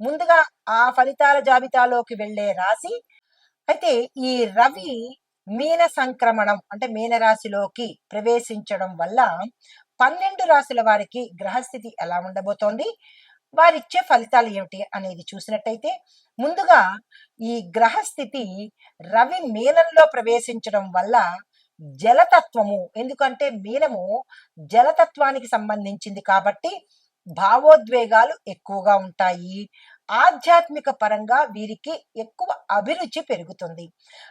ముందుగా ఆ ఫలితాల జాబితాలోకి వెళ్ళే రాశి. అయితే ఈ రవి మీన సంక్రమణం అంటే మీన రాశిలోకి ప్రవేశించడం వల్ల పన్నెండు రాశుల వారికి గ్రహస్థితి ఎలా ఉండబోతోంది? వారిచ్చే ఫలితాలు ఏమిటి అనేది చూసినట్టయితే ముందుగా ఈ గ్రహస్థితి రవి మీనంలో ప్రవేశించడం వల్ల జలతత్వము. ఎందుకంటే మీనము జలతత్వానికి సంబంధించింది కాబట్టి భావోద్వేగాలు ఎక్కువగా ఉంటాయి. ఆధ్యాత్మిక పరంగా వీరికి ఎక్కువ అభిరుచి పెరుగుతుంది.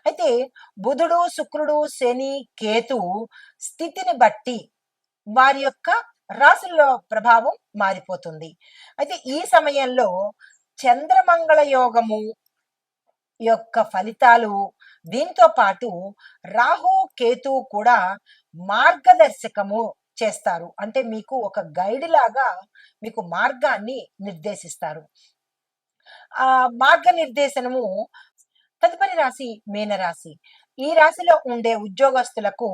అయితే బుధుడు శుక్రుడు శని కేతు స్థితిని బట్టి వారి యొక్క రాశుల్లో ప్రభావం మారిపోతుంది. అయితే ఈ సమయంలో చంద్రమంగళ యోగము యొక్క ఫలితాలు దీంతో పాటు రాహు కేతు కూడా మార్గదర్శకము చేస్తారు. అంటే మీకు ఒక గైడ్ లాగా మీకు మార్గాన్ని నిర్దేశిస్తారు. ఆ మార్గనిర్దేశనము తదుపరి రాశి మీనరాశి. ఈ రాశిలో ఉండే ఉద్యోగస్తులకు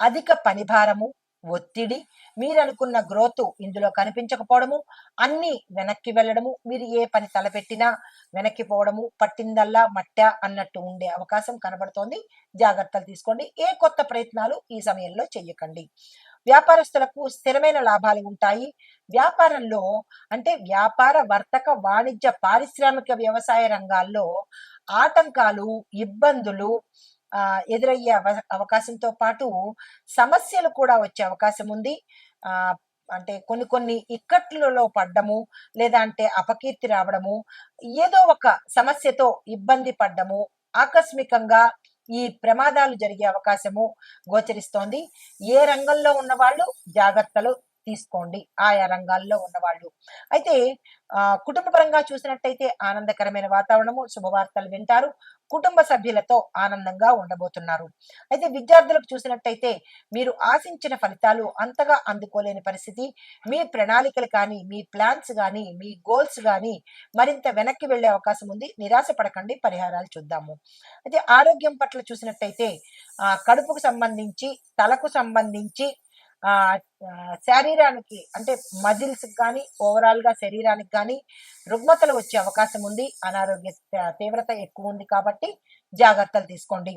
అధిక పనిభారము ఒత్తిడి మీరు అనుకున్న గ్రోత్ ఇందులో కనిపించకపోవడము అన్ని వెనక్కి వెళ్ళడము మీరు ఏ పని తలపెట్టినా వెనక్కి పోవడము పట్టిందల్లా మట్ట అన్నట్టు ఉండే అవకాశం కనబడుతోంది. జాగ్రత్తలు తీసుకోండి. ఏ కొత్త ప్రయత్నాలు ఈ సమయంలో చెయ్యకండి. వ్యాపారస్తులకు స్థిరమైన లాభాలు ఉంటాయి. వ్యాపారంలో అంటే వ్యాపార వర్తక వాణిజ్య పారిశ్రామిక వ్యవసాయ రంగాల్లో ఆటంకాలు ఇబ్బందులు ఆ ఎదురయ్యే అవ- అవకాశంతో పాటు సమస్యలు కూడా వచ్చే అవకాశం ఉంది. ఆ అంటే కొన్ని కొన్ని ఇక్కట్లలో పడ్డము లేదా అంటే అపకీర్తి రావడము ఏదో ఒక సమస్యతో ఇబ్బంది పడ్డము ఆకస్మికంగా ఈ ప్రమాదాలు జరిగే అవకాశము గోచరిస్తోంది. ఏ రంగంలో ఉన్న వాళ్ళు జాగ్రత్తలు తీసుకోండి. ఆయా రంగాల్లో ఉన్నవాళ్ళు. అయితే ఆ, కుటుంబపరంగా చూసినట్టయితే ఆనందకరమైన వాతావరణము. శుభవార్తలు వింటారు. కుటుంబ సభ్యులతో ఆనందంగా ఉండబోతున్నారు. అయితే విద్యార్థులకు చూసినట్టయితే మీరు ఆశించిన ఫలితాలు అంతగా అందుకోలేని పరిస్థితి. మీ ప్రణాళికలు కానీ మీ ప్లాన్స్ కానీ మీ గోల్స్ కానీ మరింత వెనక్కి వెళ్ళే అవకాశం ఉంది. నిరాశ పడకండి. పరిహారాలు చూద్దాము. అయితే ఆరోగ్యం పట్ల చూసినట్టయితే ఆ, కడుపుకు సంబంధించి తలకు సంబంధించి శరీరానికి అంటే మజిల్స్ కానీ ఓవరాల్గా శరీరానికి కానీ రుగ్మతలు వచ్చే అవకాశం ఉంది. అనారోగ్య తీవ్రత ఎక్కువ ఉంది కాబట్టి జాగ్రత్తలు తీసుకోండి.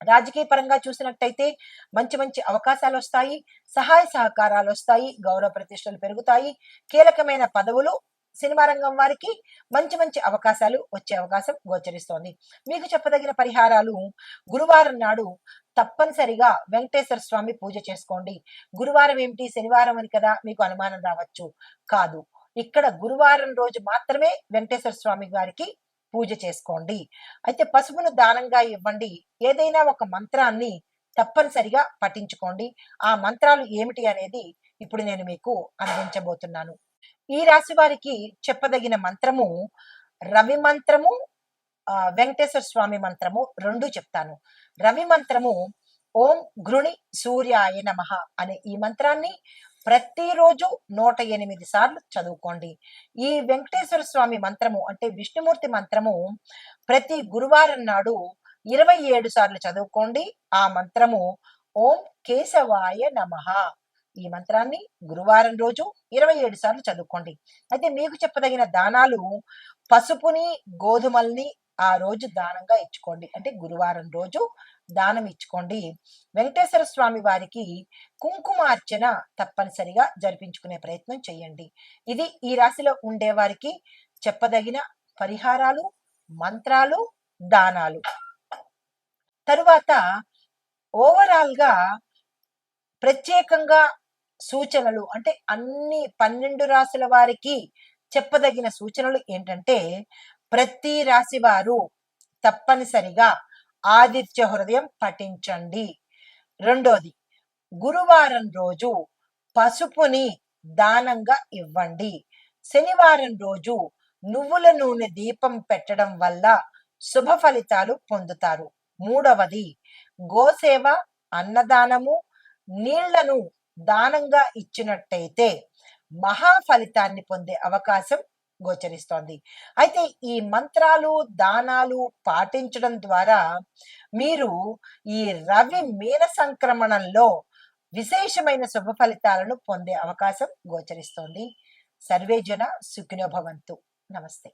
రాజకీయ పరంగా చూసినట్టయితే మంచి మంచి అవకాశాలు వస్తాయి. సహాయ సహకారాలు వస్తాయి. గౌరవ ప్రతిష్టలు పెరుగుతాయి. కీలకమైన పదవులు సినిమా రంగం వారికి మంచి మంచి అవకాశాలు వచ్చే అవకాశం గోచరిస్తోంది. మీకు చెప్పదగిన పరిహారాలు గురువారం నాడు తప్పనిసరిగా వెంకటేశ్వర స్వామి పూజ చేసుకోండి. గురువారం ఏమిటి? శనివారం అని కదా మీకు అనుమానం రావచ్చు. కాదు. ఇక్కడ గురువారం రోజు మాత్రమే వెంకటేశ్వర స్వామి గారికి పూజ చేసుకోండి. అయితే పసుపును దానంగా ఇవ్వండి. ఏదైనా ఒక మంత్రాన్ని తప్పనిసరిగా పఠించుకోండి. ఆ మంత్రాలు ఏమిటి అనేది ఇప్పుడు నేను మీకు అందించబోతున్నాను. ఈ రాశి వారికి చెప్పదగిన మంత్రము రవి మంత్రము వెంకటేశ్వర స్వామి మంత్రము రెండు చెప్తాను. రవి మంత్రము ఓం గృణి సూర్యాయ నమః అనే ఈ మంత్రాన్ని ప్రతిరోజు నూట ఎనిమిది సార్లు చదువుకోండి. ఈ వెంకటేశ్వర స్వామి మంత్రము అంటే విష్ణుమూర్తి మంత్రము ప్రతి గురువారం నాడు ఇరవై ఏడు సార్లు చదువుకోండి. ఆ మంత్రము ఓం కేశవాయ నమః. ఈ మంత్రాన్ని గురువారం రోజు ఇరవై ఏడు సార్లు చదువుకోండి. అయితే మీకు చెప్పదగిన దానాలు పసుపుని గోధుమల్ని ఆ రోజు దానంగా ఇచ్చుకోండి. అంటే గురువారం రోజు దానం ఇచ్చుకోండి. వెంకటేశ్వర స్వామి వారికి కుంకుమార్చన తప్పనిసరిగా జరిపించుకునే ప్రయత్నం చేయండి. ఇది ఈ రాశిలో ఉండే వారికి చెప్పదగిన పరిహారాలు మంత్రాలు దానాలు. తరువాత ఓవరాల్గా ప్రత్యేకంగా సూచనలు అంటే అన్ని పన్నెండు రాశుల వారికి చెప్పదగిన సూచనలు ఏంటంటే ప్రతి రాశి వారు తప్పనిసరిగా ఆదిత్య హృదయం పఠించండి. రెండోది గురువారం రోజు పసుపుని దానంగా ఇవ్వండి. శనివారం రోజు నువ్వుల నూనె దీపం పెట్టడం వల్ల శుభ ఫలితాలు పొందుతారు. మూడవది గోసేవ అన్నదానము నీళ్ళను దానంగా ఇచ్చినట్టయితే మహా ఫలితాన్ని పొందే అవకాశం గోచరిస్తోంది. అయితే ఈ మంత్రాలు దానాలు పాటించడం ద్వారా మీరు ఈ రవి మీన సంక్రమణంలో విశేషమైన శుభ ఫలితాలను పొందే అవకాశం గోచరిస్తోంది. సర్వే జన భవంతు. నమస్తే.